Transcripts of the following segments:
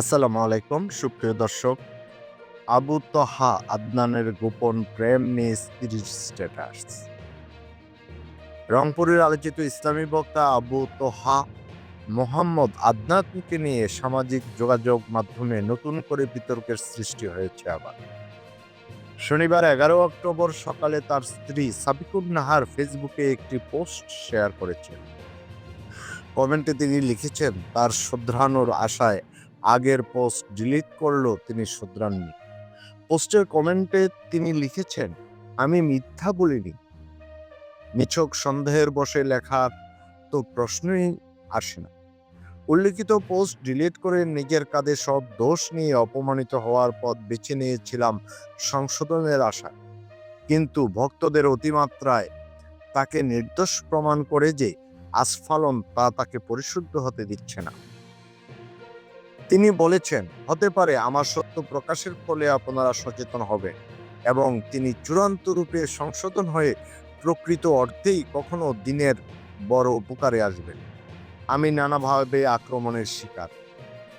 আসসালামু আলাইকুম, সুপ্রিয় দর্শক। আবু তহা আদনানের গোপন প্রেম নিয়ে স্ত্রীর স্ট্যাটাস। রংপুরের আলোচিত ইসলামী বক্তা আবু তোহা মোহাম্মদ আদনানকে নিয়ে সামাজিক যোগাযোগ মাধ্যমে নতুন করে বিতর্কের সৃষ্টি হয়েছে আবার। শনিবার এগারো অক্টোবর সকালে তার স্ত্রী সাবিকুর নাহার ফেসবুকে একটি পোস্ট শেয়ার করেছেন। কমেন্টে তিনি লিখেছেন, তার শুধরানোর আশায় আগের পোস্ট ডিলিট করলেও তিনি শুধরাননি। পোস্টের কমেন্টে তিনি লিখেছেন, আমি মিথ্যা বলিনি। নিছক সন্দেহের বসে লেখার তো প্রশ্নই আসে না। উল্লিখিত পোস্ট ডিলিট করে নিজের কাঁধে সব দোষ নিয়ে অপমানিত হওয়ার পথ বেছে নিয়েছিলাম সংশোধনের আশা কিন্তু ভক্তদের অতিমাত্রায় তাকে নির্দোষ প্রমাণ করে যে আস্ফালন তা তাকে পরিশুদ্ধ হতে দিচ্ছে না। তিনি বলেছেন, হতে পারে আমার সত্য প্রকাশের ফলে আপনারা সচেতন হবেন এবং তিনি চূড়ান্ত রূপে সংশোধন হয়ে প্রকৃত অর্থেই কখনো দিনের বড় উপকারে আসবেন। আমি নানাভাবে আক্রমণের শিকার।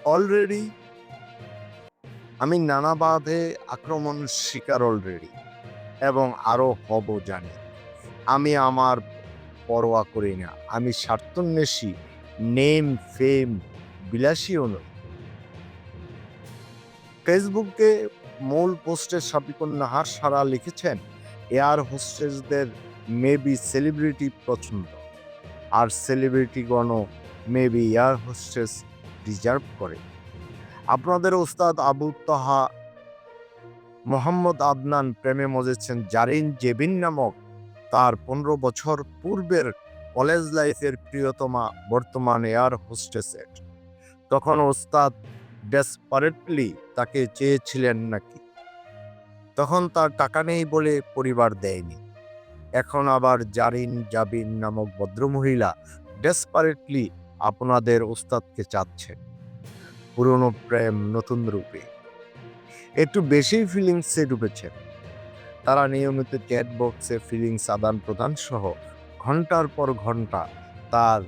অলরেডি আমি নানাভাবে আক্রমণ শিকার অলরেডি এবং আরও হব জানি। আমি আমার পরোয়া করি না। আমি স্বার্থন্বেষী, নেম, ফেম, বিলাসীও নই। ফেসবুকে মূল পোস্টে সাবিকুন নাহার সারা লিখেছেন, এয়ার হোস্টেসদের মেবি সেলিব্রিটি পছন্দ, আর সেলিব্রিটিগণও মেবি এয়ার হোস্টেস ডিজার্ভ করে। আপনাদের ওস্তাদ আবু তাহা মোহাম্মদ আদনান প্রেমে মজেছেন জারিন জেবিন নামক তার পনেরো বছর পূর্বের কলেজ লাইফের প্রিয়তমা বর্তমান এয়ার হোস্টেসের। তখন ওস্তাদ ডেসপারেটলি তাকে চেয়েছিলেন নাকি? তখন তার টাকা নেই বলে পরিবার দেয়নি। এখন আবার জারিন জাবিন নামক ভদ্রমহিলা ডেসপারেটলি আপনাদের ওস্তাদকে চাচ্ছেন। পুরনো প্রেম নতুন রূপে। একটু বেশি ফিলিংসে ডুবেছেন। তারা নিয়মিত চ্যাট বক্সে ফিলিংস আদান প্রদান সহ ঘণ্টার পর ঘণ্টা তার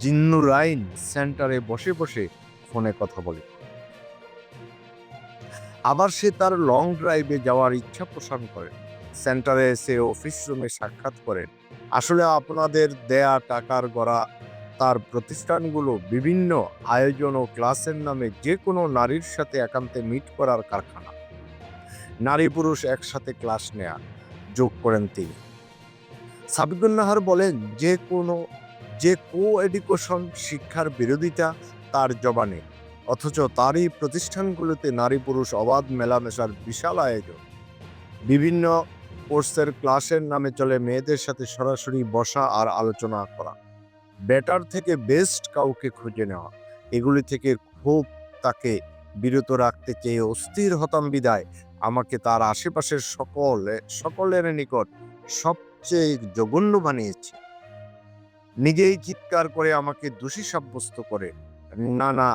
জিন্নুরাইন সেন্টারে বসে বসে ফোনে কথা বলে। আবার সে তার লং ড্রাইভে যাওয়ার ইচ্ছা পোষণ করে। সেন্টারে এসে অফিস রুমে সাক্ষাৎ করেন। আসলে আপনাদের দেয়া টাকার গড়া, তার প্রতিষ্ঠানগুলো বিভিন্ন আয়োজন ও ক্লাসের নামে যে কোনো নারীর সাথে একান্তে মিট করার কারখানা। নারী পুরুষ একসাথে ক্লাস নেয়া, যোগ করেন তিনি। সাবিকুন নাহার বলেন, যে কোনো, যে কো এডুকেশন শিক্ষার বিরোধিতা তার জবানে। অথচ তারই প্রতিষ্ঠানগুলোতে নারী পুরুষ অবাধ মেলামেশার বিশাল আয়োজন। বিভিন্ন কোর্সের ক্লাসের নামে চলে মেয়েদের সাথে সরাসরি বসা আর আলোচনা করা। বেটার থেকে বেস্ট কাউকে খুঁজে নেওয়া। এগুলি থেকে খুব তাকে বিরত রাখতে চেয়ে অস্থির হতাম বিদায়। আমাকে তার আশেপাশের সকল, সকলের নিকট সবচেয়ে জঘন্য বানিয়েছে। নিজেই চিৎকার করে আমাকে দোষী সাব্যস্ত করে। নানা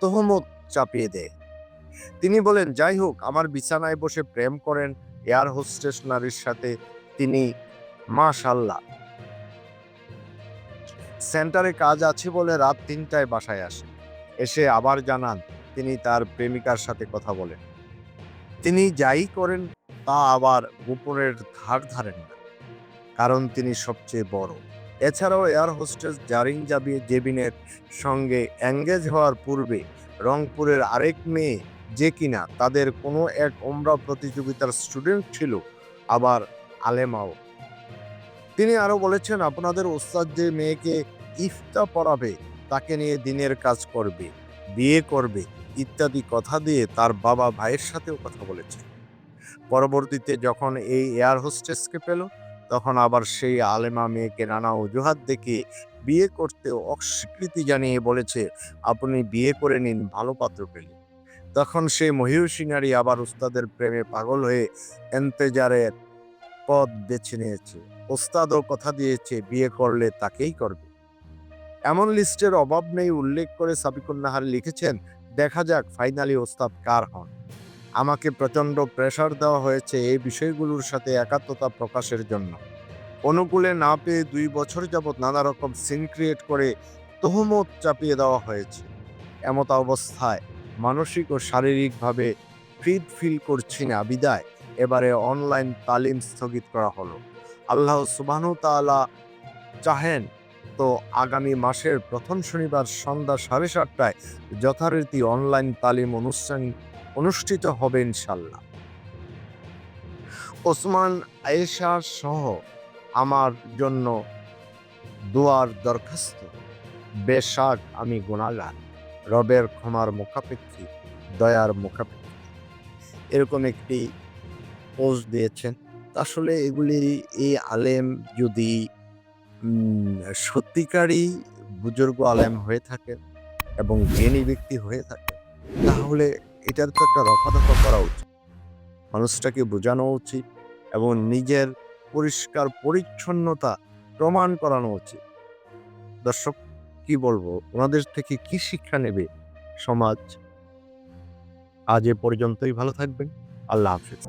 তহমত চাপিয়ে দেয়। তিনি বলেন, যাই হোক, আমার বিছানায় বসে প্রেম করেন এয়ার হোস্টেস নারীর সাথে তিনি মাশাল্লাহ সেন্টারে কাজ আছে বলে রাত তিনটায় বাসায় আসেন। এসে আবার জানান, তিনি তার প্রেমিকার সাথে কথা বলেন। তিনি যাই করেন, তা আবার গোপনের ধার ধারেন না, কারণ তিনি সবচেয়ে বড়। এছাড়াও এয়ার হোস্টেস জারিন জাবি জেবিনের সঙ্গে এঙ্গেজ হওয়ার পূর্বে রংপুরের আরেক মেয়ে যে কিনা তাদের কোনো এক ওমরা প্রতিযোগিতার স্টুডেন্ট ছিল, আবার আলেমাও। তিনি আরও বলেছেন, আপনাদের ওস্তাদ যে মেয়েকে ইফতা পড়াবে, তাকে নিয়ে দিনের কাজ করবে, বিয়ে করবে, ইত্যাদি কথা দিয়ে তার বাবা ভাইয়ের সাথেও কথা বলেছে পরবর্তীতে যখন এই এয়ার হোস্টেসকে পেল তখন আবার সেই আলেমা মেয়েকে নানা অজুহাত দেখিয়ে বিয়ে করতে অস্বীকৃতি জানিয়ে বলেছে, আপনি বিয়ে করে নিন, ভালো পাত্র পেলে। তখন সে মহিষী নারী আবার উস্তাদের প্রেমে পাগল হয়ে এন্তেজারের পথ বেছে নিয়েছে। ওস্তাদও কথা দিয়েছে, বিয়ে করলে তাকেই করবে। এমন লিস্টের অভাব নেই, উল্লেখ করে সাবিকুন নাহার লিখেছেন, দেখা যাক, ফাইনালি ওস্তাদ কার হন? আমাকে প্রচণ্ড প্রেশার দেওয়া হয়েছে এই বিষয়গুলোর সাথে একাত্মতা প্রকাশের জন্য। অনুকূলে না পেয়ে দুই বছর যাবৎ নানা রকম সিন ক্রিয়েট করে তহমত চাপিয়ে দেওয়া হয়েছে। এমত অবস্থায় মানসিক ও শারীরিকভাবে ফিট ফিল করছি না, বিদায়। এবারে অনলাইন তালিম স্থগিত করা হলো। আল্লাহ সুবাহু তাআলা চাহেন তো আগামী মাসের প্রথম শনিবার সন্ধ্যা সাড়ে সাতটায় যথারীতি অনলাইন তালিম অনুষ্ঠান অনুষ্ঠিত হবে ইনশাল্লাহ ওসমান আয়েশা সহ আমার জন্য দোয়ার দরখাস্ত। বেশাক আমি গুণাগার রবের ক্ষমার মুখাপেক্ষী, দয়ার মুখাপেক্ষী। এরকম একটি পোস্ট দিয়েছেন। আসলে এগুলি এই আলেম যদি সত্যিকারই বুজুর্গ আলেম হয়ে থাকে এবং জ্ঞানী ব্যক্তি হয়ে থাকে তাহলে এটার তো একটা রফা দফা করা উচিত। মানুষটাকে বোঝানো উচিত এবং নিজের পরিষ্কার পরিচ্ছন্নতা প্রমাণ করানো উচিত। দর্শক, কি বলব? ওনাদের থেকে কি শিক্ষা নেবে সমাজ? আজ এ পর্যন্তই। ভালো থাকবেন। আল্লাহ হাফিজ।